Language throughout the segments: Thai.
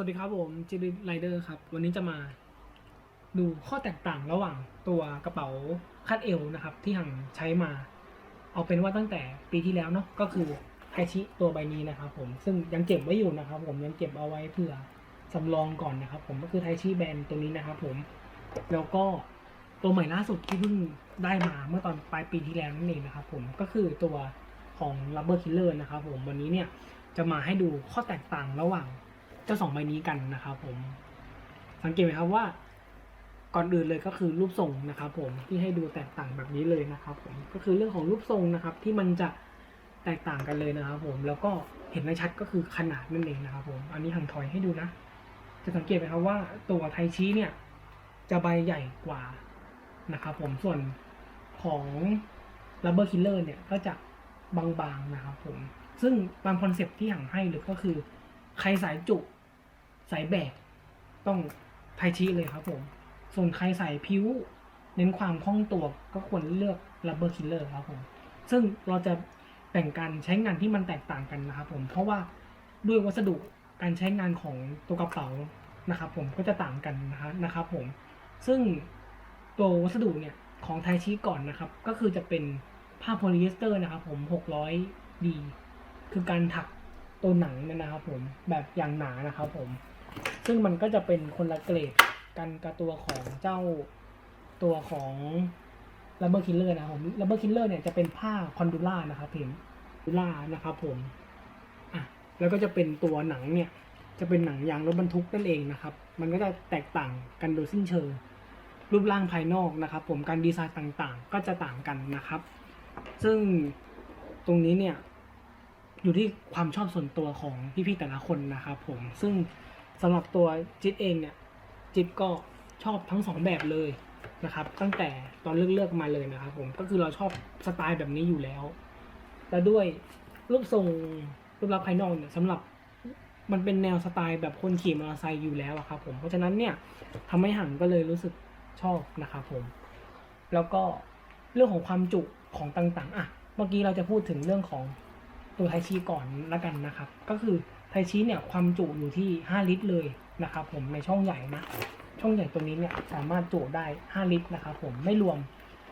วัสดีครับผมจิริไรเดอร์ครับ วันนี้จะมาดูข้อแตกต่างระหว่างตัวกระเป๋าคาดเอวนะครับ ที่หังใช้มา เอาเป็นว่าตั้งแต่ปีที่แล้วเนาะก็คือไทชิตัวใบนี้นะครับผมซึ่งยังเก็บไว้อยู่นะครับ ผมยังเก็บเอาไว้เผื่อสำรองก่อนนะครับ ผมก็คือไทชิแบรนด์ตัวนี้นะครับผมแล้วก็ตัวใหม่ล่าสุดที่เพิ่งได้มาเมื่อตอนปลายปีที่แล้วนั่นเองนะครับ ผมก็คือตัวของ Rubber Killer นะครับ ผมวันนี้เนี่ยจะมาให้ดูข้อแตกต่างระหว่าง เจ้าสองใบนี้กันนะครับผม สังเกตไหมครับว่า ก่อนอื่นเลยก็คือรูปทรงนะครับผมที่ให้ดูแตกต่างแบบนี้เลยนะครับผมก็คือเรื่องของรูปทรงนะครับ ที่มันจะแตกต่างกันเลยนะครับผมแล้วก็เห็นได้ชัดก็คือขนาดนั่นเองนะครับผมอันนี้หังถอยให้ดูนะ จะสังเกตไหมครับว่าตัวไทชีเนี่ยจะใบใหญ่กว่านะครับผมส่วนของ Rubber Killer เนี่ยก็จะบางๆนะครับผม ซึ่งตามคอนเซปต์ที่หังให้เลยก็คือ ใครสายจุ สายแบกต้องไทชีเลยครับผม ส่วนใครใสายพิ้ว เน้นความคล่องตัวก็ควรเลือก Rubber Killer ครับผม ซึ่งเราจะแบ่งการใช้งานที่มันแตกต่างกันนะครับผม เพราะว่าด้วยวัสดุการใช้งานของตัวกระเป๋านะครับผมก็จะต่างกันนะฮะนะครับผม ซึ่งตัววัสดุเนี่ยของไทชีก่อนนะครับ ก็คือจะเป็นผ้าโพลีเอสเตอร์นะครับผม600ดีคือการถักตัวหนังเนี่ยนะครับผมแบบอย่างหนานะครับผม ซึ่งมันก็จะเป็นคนละเกรดกันกับตัวของเจ้าตัวของ Rubber Killer นะครับผม Rubber Killer เนี่ยจะเป็นผ้าคอนดูล่านะครับผมดูล่านะครับผมอะแล้วก็จะเป็นตัวหนังเนี่ยจะเป็นหนังยางรถบรรทุกนั่นเองนะครับ มันก็จะแตกต่างกันโดยสิ้นเชิง รูปร่างภายนอกนะครับ ผมการดีไซน์ต่างๆ ก็จะต่างกันนะครับ ซึ่งตรงนี้เนี่ยอยู่ที่ความชอบส่วนตัวของพี่ๆแต่ละคนนะครับผมซึ่ง สำหรับตัวจิตเองเนี่ยจิตก็ชอบทั้งสองแบบเลยนะครับ ตั้งแต่ตอนเลือกๆมาเลยนะครับ ผมก็คือเราชอบสไตล์แบบนี้อยู่แล้ว และด้วยรูปทรงรูปลักษณ์ภายนอกเนี่ยสำหรับมันเป็นแนวสไตล์แบบคนขี่มอเตอร์ไซค์อยู่แล้วครับผมเพราะฉะนั้นเนี่ยทำให้หันก็เลยรู้สึกชอบนะครับผม แล้วก็เรื่องของความจุของต่างๆอะเมื่อกี้เราจะพูดถึงเรื่องของตัวไทชีก่อนละกันนะครับ ก็คือ ไทชีเนี่ยความจุอยู่ที่ 5 ลิตรเลยนะครับผมในช่องใหญ่นะ ช่องใหญ่ตรงนี้เนี่ยสามารถจุได้ 5 ลิตรนะครับผมไม่รวม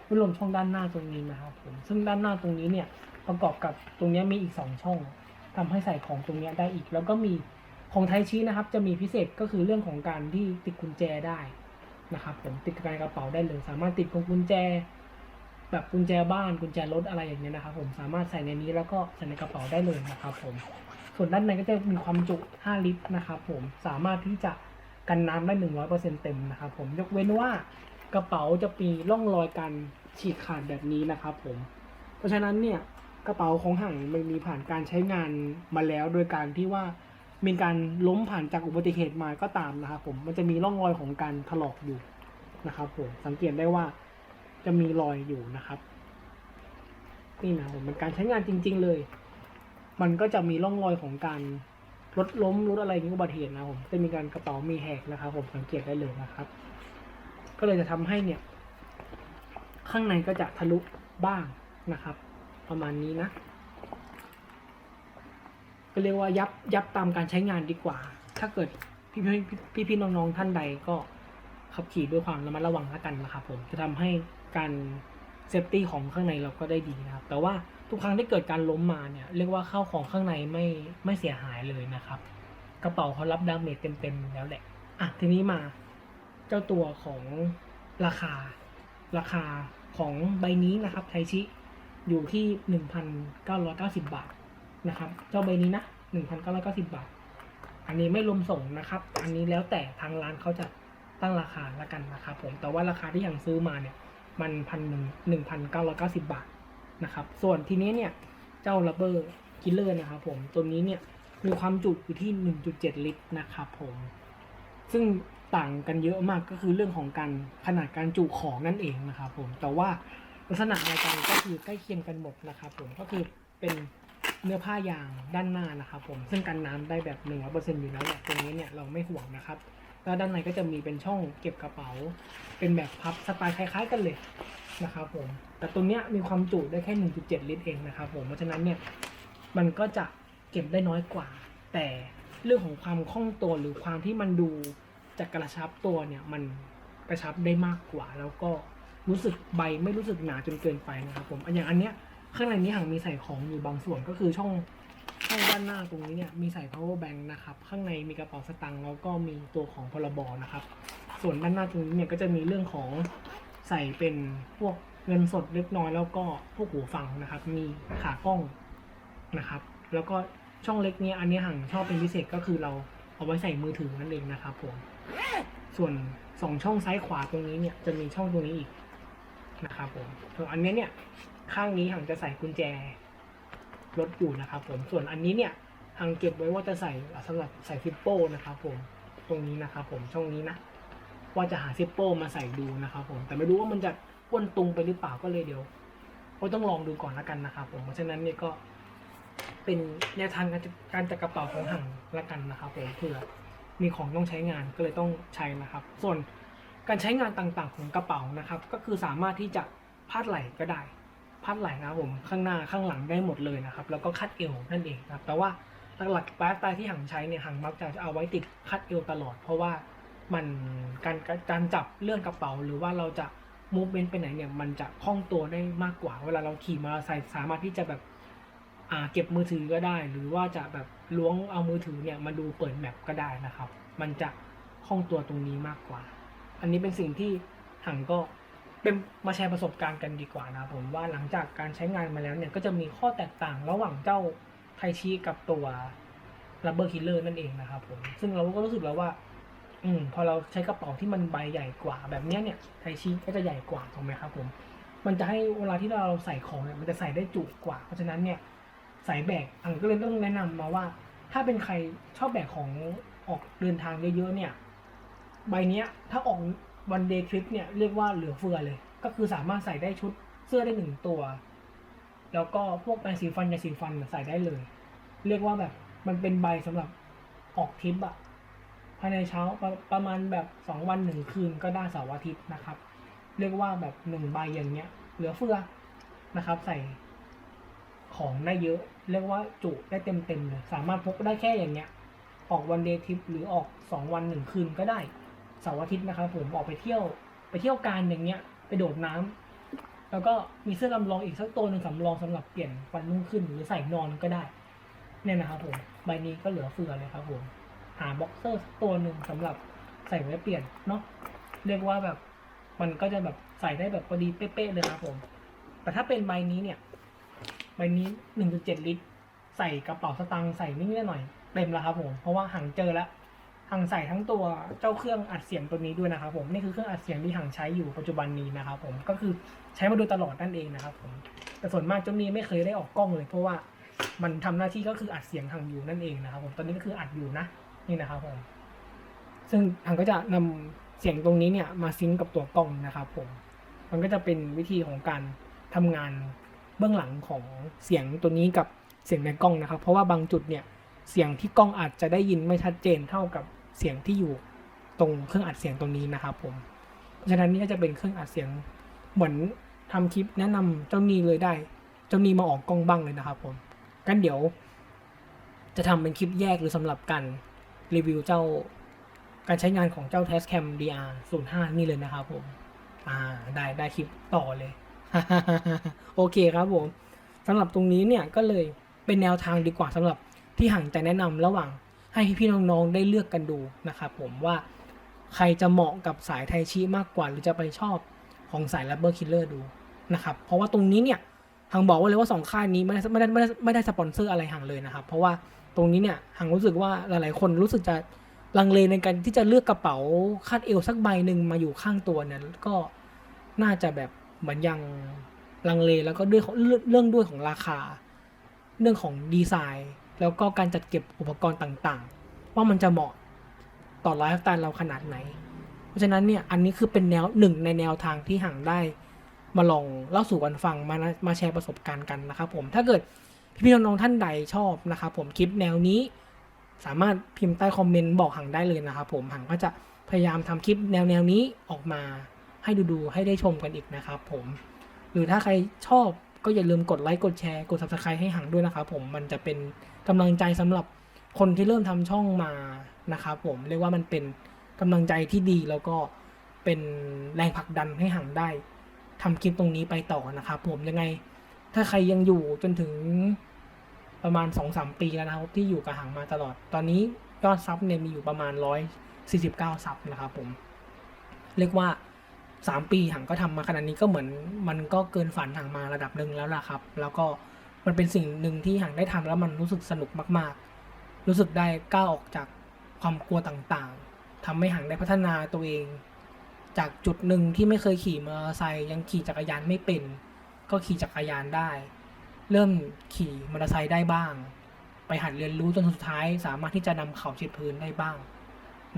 ไม่รวมช่องด้านหน้าตรงนี้นะครับผมซึ่งด้านหน้าตรงนี้เนี่ยประกอบกับตรงนี้มีอีก 2 ช่องทำให้ใส่ของตรงนี้ได้อีก แล้วก็มีของไทชีนะครับจะมีพิเศษก็คือเรื่องของการที่ติดกุญแจได้นะครับผมติดกับกระเป๋าได้เลยสามารถติดของกุญแจแบบกุญแจบ้านกุญแจรถอะไรอย่างเงี้ยนะครับผมสามารถใส่ในนี้แล้วก็ใส่ในกระเป๋าได้เลยนะครับผม ส่วนด้านในก็จะมีความจุ 5 ลิตรนะครับผมสามารถที่จะกันน้ำได้ 100%เต็มนะครับผมยกเว้นว่ากระเป๋าจะมีร่องรอยการฉีกขาดแบบนี้นะครับผมเพราะฉะนั้นเนี่ยกระเป๋าของห่างมันมีผ่านการใช้งานมาแล้ว โดยการที่ว่ามีการล้มผ่านจากอุบัติเหตุมาก็ตามนะครับผมมันจะมีร่องรอยของการถลอกอยู่นะครับผมสังเกตได้ว่าจะมีรอยอยู่นะครับ นี่นะผมเป็นการใช้งานจริง ๆ เลย มันก็จะมีร่องรอยของการรถล้มรถอะไรนี้อุบัติเหตุนะผมจะมีการกระเป๋ามีแหกนะครับผมสังเกตได้เลยนะครับ ก็เลยจะทำให้เนี่ย ข้างในก็จะทะลุบ้างนะครับ ประมาณนี้นะก็เรียกว่ายับยับตามการใช้งานดีกว่า ถ้าเกิดพี่พี่พี่ๆน้องๆท่านใดก็ขับขี่ด้วยความระมัดระวังแล้วกันนะครับผมจะทำให้การเซฟตี้ของข้างในเราก็ได้ดีนะครับ แต่ว่า ทุกครั้งที่เกิดการล้มมาเนี่ยเรียกว่าเข้าของข้างในไม่ไม่เสียหายเลยนะครับ กระเป๋าเขารับดาเมจเต็มๆแล้วแหละอะทีนี้มาเจ้าตัวของราคาราคาของใบนี้นะครับไทชิอยู่ที่หนึ่งพันเก้าร้อยเก้าสิบบาทนะครับ เจ้าใบนี้นะหนึ่งพันเก้าร้อยเก้าสิบบาท อันนี้ไม่รวมส่งนะครับ อันนี้แล้วแต่ทางร้านเขาจะตั้งราคาละกันนะครับผมแต่ว่าราคาที่ยังซื้อมาเนี่ย มันพันหนึ่งหนึ่งพันเก้าร้อยเก้าสิบบาท นะครับ ส่วนทีนี้เนี่ยเจ้า Rubber Killer นะครับผมตัวนี้เนี่ยมีความจุอยู่ที่หนึ่งจุดเจ็ดลิตรนะครับผม ซึ่งต่างกันเยอะมากก็คือเรื่องของการขนาดการจุของนั่นเองนะครับผม แต่ว่าลักษณะรายการก็คือใกล้เคียงกันหมดนะครับผม ก็คือเป็นเนื้อผ้ายางด้านหน้านะครับผม ซึ่งกันน้ำได้แบบหนึ่งร้อเปอร์เซ็นต์อยู่แล้วแหละตรงนี้เนี่ยเราไม่ห่วงนะครับ แล้วด้านในก็จะมีเป็นช่องเก็บกระเป๋า เป็นแบบพับสไตล์คล้าย ๆ กันเลยนะครับผม แต่ตัวเนี้ยมีความจุได้แค่ 1.7 ลิตรเองนะครับผม เพราะฉะนั้นเนี่ยมันก็จะเก็บได้น้อยกว่า แต่เรื่องของความคล่องตัวหรือความที่มันดูจะกระชับตัวเนี่ยมันกระชับได้มากกว่า แล้วก็รู้สึกใบไม่รู้สึกหนาจนเกินไปนะครับผม อันอย่างอันเนี้ยข้างในนี้หางมีใส่ของอยู่บางส่วนก็คือช่อง ช่องด้านหน้าตรงนี้เนี่ยมีใส่ power bank นะครับข้างในมีกระเป๋าสตางค์แล้วก็มีตัวของพลบนะครับ ส่วนด้านหน้าตรงนี้เนี่ยก็จะมีเรื่องของใส่เป็นพวกเงินสดเล็กน้อยแล้วก็พวกหูฟังนะครับ มีขากล้องนะครับ แล้วก็ช่องเล็กเนี้อันนี้ห่างชอบเป็นพิเศษก็คือเราเอาไว้ใส่มือถือนั่นเองนะครับผมส่วนสองช่องซ้ายขวาตรงนี้เนี่ยจะมีช่องตรงนี้อีกนะครับผมส่วนอันนี้เนี่ยข้างนี้ห่างจะใส่กุญแจ รถอยู่นะครับผมส่วนอันนี้เนี่ยหางเก็บไว้ว่าจะใส่สำหรับใส่ฟิปโป้นะครับผมตรงนี้นะครับผมช่องนี้นะว่าจะหาซิปโป้มาใส่ดูนะครับผมแต่ไม่รู้ว่ามันจะอ้นตุงไปหรือเปล่าก็เลยเดี๋ยวก็ต้องลองดูก่อนละกันนะครับผมเพราะฉะนั้นเนี่ยก็เป็นแนวทางการจัดการจัดกระเป๋าของห่างละกันนะครับผมเพื่อมีของต้องใช้งานก็เลยต้องใช้นะครับ ส่วนการใช้งานต่างๆของกระเป๋านะครับ ก็คือสามารถที่จะพาดไหล่ก็ได้ พาดไหล่นะครับผมข้างหน้าข้างหลังได้หมดเลยนะครับ แล้วก็คัดเอวนั่นเองนะครับแต่ว่าหลักๆไลฟ์สไตล์ที่ห่างใช้เนี่ยห่างมักจะเอาไว้ติดคัดเอวตลอด เพราะว่ามันการการจับเลื่อนกระเป๋า หรือว่าเราจะมูฟเมนต์ไปไหนเนี่ยมันจะคล่องตัวได้มากกว่า เวลาเราขี่มอเตอร์ไซค์สามารถที่จะแบบอ่าเก็บมือถือก็ได้ หรือว่าจะแบบล้วงเอามือถือเนี่ยมาดูเปิดแมปก็ได้นะครับ มันจะคล่องตัวตรงนี้มากกว่า อันนี้เป็นสิ่งที่หังก็ เป็นมาแชร์ประสบการณ์กันดีกว่านะผมว่าหลังจากการใช้งานมาแล้วเนี่ยก็จะมีข้อแตกต่างระหว่างเจ้าไทชิกับตัว Rubber Killer นั่นเองนะครับผมซึ่งเราก็รู้สึกแล้วว่า อืม พอเราใช้กระเป๋าที่มันใบใหญ่กว่าแบบนี้เนี่ยไทชิก็จะใหญ่กว่าถูกไหมครับผม มันจะให้เวลาที่เราใส่ของเนี่ยมันจะใส่ได้จุกว่า เพราะฉะนั้นเนี่ยใส่แบกอังก็เลยต้องแนะนำมาว่า ถ้าเป็นใครชอบแบกของออกเดินทางเยอะๆเนี่ย ใบเนี้ย ถ้าออก วันเดย์ทริปเนี่ยเรียกว่าเหลือเฟือเลย ก็คือสามารถใส่ได้ชุดเสื้อได้หนึ่งตัว แล้วก็พวกแปรงสีฟันยาสีฟันใส่ได้เลย เรียกว่าแบบมันเป็นใบสำหรับออกทริปอะภายในเช้าประประมาณแบบสองวันหนึ่งคืนก็ได้เสาร์อาทิตย์นะครับ เรียกว่าแบบหนึ่งใบอย่างเงี้ย เหลือเฟือนะครับ ใส่ของได้เยอะเรียกว่าจุได้เต็มเต็มเลยสามารถพกได้แค่อย่างเงี้ย ออกวันเดย์ทริปหรือออกสองวันหนึ่งคืนก็ได้ เสาร์อาทิตย์นะครับผมออกไปเที่ยวไปเที่ยวการอย่างเงี้ยไปโดดน้ำแล้วก็มีเสื้อลำลองอีกสักตัวหนึ่งสำรองสำหรับเปลี่ยนวันรุ่งขึ้นหรือใส่นอนก็ได้ เนี่ยนะครับผมใบนี้ก็เหลือเฟือเลยครับผมหาบ็อกเซอร์สักตัวหนึ่งสำหรับใส่ไว้เปลี่ยนเนาะเรียกว่าแบบมันก็จะแบบใส่ได้แบบพอดีเป๊ะๆเลยครับผม แต่ถ้าเป็นใบนี้เนี่ยใบนี้หนึ่งจุดเจ็ดลิตร ใส่กระเป๋าสตางค์ใส่นิดหน่อยเต็มแล้วครับผม เพราะว่าหังเจอแล้ว หังใส่ทั้งตัวเจ้าเครื่องอัดเสียงตัวนี้ด้วยนะครับผมนี่คือเครื่องอัดเสียงที่หังใช้อยู่ปัจจุบันนี้นะครับผมก็คือใช้มาโดยตลอดนั่นเองนะครับผมแต่ส่วนมากเจ้านี้ไม่เคยได้ออกกล้องเลย เพราะว่ามันทำหน้าที่ก็คืออัดเสียงหังอยู่นั่นเองนะครับผมตอนนี้ก็คืออัดอยู่นะนี่นะครับผมซึ่งทางก็จะนำเสียงตรงนี้เนี่ยมาซิงก์กับตัวกล้องนะครับผมมันก็จะเป็นวิธีของการทำงานเบื้องหลังของเสียงตัวนี้กับเสียงในกล้องนะครับ เพราะว่าบางจุดเนี่ยเสียงที่กล้องอาจจะได้ยินไม่ชัดเจนเท่ากับ เสียงที่อยู่ตรงเครื่องอัดเสียงตรงนี้นะครับผมเพราะฉะนั้นนี่ก็จะเป็นเครื่องอัดเสียงเหมือนทำคลิปแนะนำเจ้านี้เลยได้ เจ้านี้มาออกกล้องบ้างเลยนะครับผมกันเดี๋ยว จะทำเป็นคลิปแยกหรือสำหรับการรีวิวเจ้าการใช้งานของเจ้า Tascam DR 05 นี่เลยนะครับผม อ่า ได้ได้คลิปต่อเลย โอเคครับผมสำหรับตรงนี้เนี่ยก็เลยเป็นแนวทางดีกว่าสำหรับที่ห่างจะแนะนำระหว่าง ให้พี่ๆน้องๆได้เลือกกันดูนะครับผมว่าใครจะเหมาะกับสายไทชิมากกว่า หรือจะไปชอบของสาย Rubber Killer ดูนะครับเพราะว่าตรงนี้เนี่ยหางบอกไว้เลยว่าสองค่ายนี้ไม่ได้ไม่ได้ไม่ได้ไม่ได้สปอนเซอร์อะไรห่างเลยนะครับ เพราะว่าตรงนี้เนี่ยหางรู้สึกว่าหลายๆ คนรู้สึกจะลังเลในการที่จะเลือกกระเป๋าคาดเอวสักใบหนึ่งมาอยู่ข้างตัวเนี่ยก็น่าจะแบบเหมือนยังลังเลแล้วก็ด้วยเรื่องด้วยของราคา เรื่องของดีไซน์ แล้วก็การจัดเก็บอุปกรณ์ต่างๆ ว่ามันจะเหมาะต่อไลฟ์สไตล์เราขนาดไหน เพราะฉะนั้นเนี่ยอันนี้คือเป็นแนวหนึ่งในแนวทางที่ห่างได้มาลองเล่าสู่กันฟังมามาแชร์ประสบการณ์กันนะครับผมถ้าเกิดพี่น้องๆท่านใดชอบนะครับผมคลิปแนวนี้สามารถพิมพ์ใต้คอมเมนต์บอกหังได้เลยนะครับผมหังก็จะพยายามทำคลิปแนวแนวนี้ออกมาให้ดูๆให้ได้ชมกันอีกนะครับผม หรือถ้าใครชอบก็อย่าลืมกดไลค์กดแชร์กด subscribe ให้หังด้วยนะครับผมมันจะเป็น กำลังใจสำหรับคนที่เริ่มทำช่องมานะครับผมเรียกว่ามันเป็นกำลังใจที่ดีแล้วก็เป็นแรงผลักดันให้หังได้ทำคลิปตรงนี้ไปต่อนะครับ ผมยังไงถ้าใครยังอยู่จนถึงประมาณสองสามปีแล้วนะครับที่อยู่กับหังมาตลอด ตอนนี้ยอดซับเนี่ยมีอยู่ประมาณร้อยสี่สิบเก้าซับนะครับผม เรียกว่าสามปีหังก็ทำมาขนาดนี้ก็เหมือนมันก็เกินฝันหังมาระดับหนึ่งแล้วล่ะครับ แล้วก็ มันเป็นสิ่งหนึ่งที่หังได้ทำแล้วมันรู้สึกสนุกมาก ๆ รู้สึกได้ก้าวออกจากความกลัวต่างๆทำให้หังได้พัฒนาตัวเอง จากจุดหนึ่งที่ไม่เคยขี่มอเตอร์ไซค์ยังขี่จักรยานไม่เป็น ก็ขี่จักรยานได้ เริ่มขี่มอเตอร์ไซค์ได้บ้าง ไปหัดเรียนรู้จนสุดท้าย สามารถที่จะนำเข่าเช็ดพื้นได้บ้าง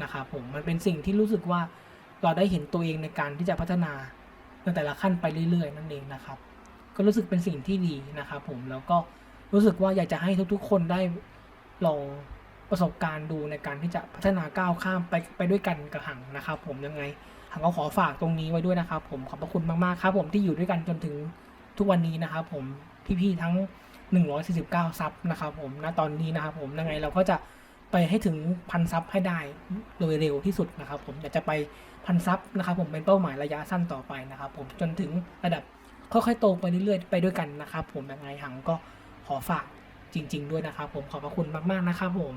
นะครับผมมันเป็นสิ่งที่รู้สึกว่าเราได้เห็นตัวเองในการที่จะพัฒนาในแต่ละขั้นไปเรื่อยๆ นั่นเองนะครับ ก็รู้สึกเป็นสิ่งที่ดีนะครับผมแล้วก็รู้สึกว่าอยากจะให้ทุกๆ คนได้ลองประสบการณ์ดูในการที่จะพัฒนาก้าวข้ามไปไปด้วยกันกับหังนะครับ ผมยังไงหังก็ขอฝากตรงนี้ไว้ด้วยนะครับ ผมขอบพระคุณมากๆครับ ผมที่อยู่ด้วยกันจนถึงทุกวันนี้นะครับ ผมพี่ๆทั้ง 149 ซับนะครับ ผมณตอนนี้นะครับ ผมยังไงเราก็จะไปให้ถึงพันซับให้ได้โดยเร็วที่สุดนะครับ ผมอยากจะไปพันซับนะครับ ผมเป็นเป้าหมายระยะสั้นต่อไปนะครับ ผมจนถึงระดับ ค่อยๆโตไปเรื่อยๆไปด้วยกันนะครับผมยังไงหังก็ขอฝากจริง ๆ ด้วยนะครับผมขอบพระคุณมากๆนะครับผม